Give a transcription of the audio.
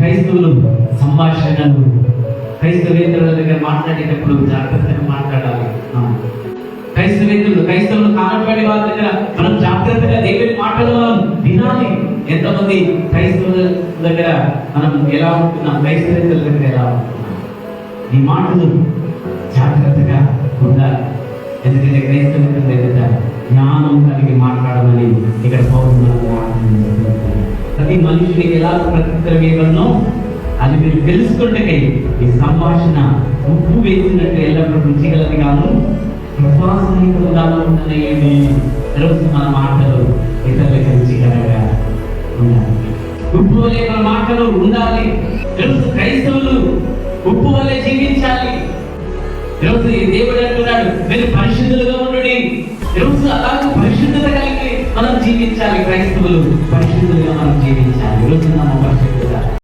క్రైస్తవులు సంభాషణలు క్రైస్తవేతరుల దగ్గర మాట్లాడేటప్పుడు జాగ్రత్తగా మాట్లాడాలి. ఆ. క్రైస్తవేతరులు క్రైస్తవులు కానటువంటి వాళ్ళ దగ్గర మనం జాగ్రత్తగా దేవుని మాటలు మనం వినాలి. ఎంతమంది క్రైస్తవుల దగ్గర మనం ఎలా ఉంటున్నాం? క్రైస్తవేతరుల దగ్గర ఎలా ఉంటున్నాం? ఈ మాటలు జాగ్రత్తగా ఉండాలి. ఎందుకంటే క్రైస్తవేతరుల దగ్గర జ్ఞానం కలిగి మాట్లాడమని ఇక్కడ పౌరులు ప్రతి మనిషిని ఎలా ప్రతిత్తరం ఇవ్వనో అది మీరు తెలుసుకుంటే ఈ సంభాషణ ఉప్పు వేసినట్టు ఎల్లప్పుడూ రుచిగలది కాను విశ్వాసనీయంగాను ఉంటున్నాయి ఈరోజు మన మాటలు ఇతరులకు రుచికరంగా ఉండాలి. ఉప్పు వలె మన మాటలు ఉండాలి. ఈరోజు క్రైస్తవులు ఉప్పు వలె జీవించాలి. ఈరోజు ఈ దేవుడు అంటున్నాడు క్రైస్తవులు పరిశుద్ధులుగా మనం జీవించాలి. ఈరోజు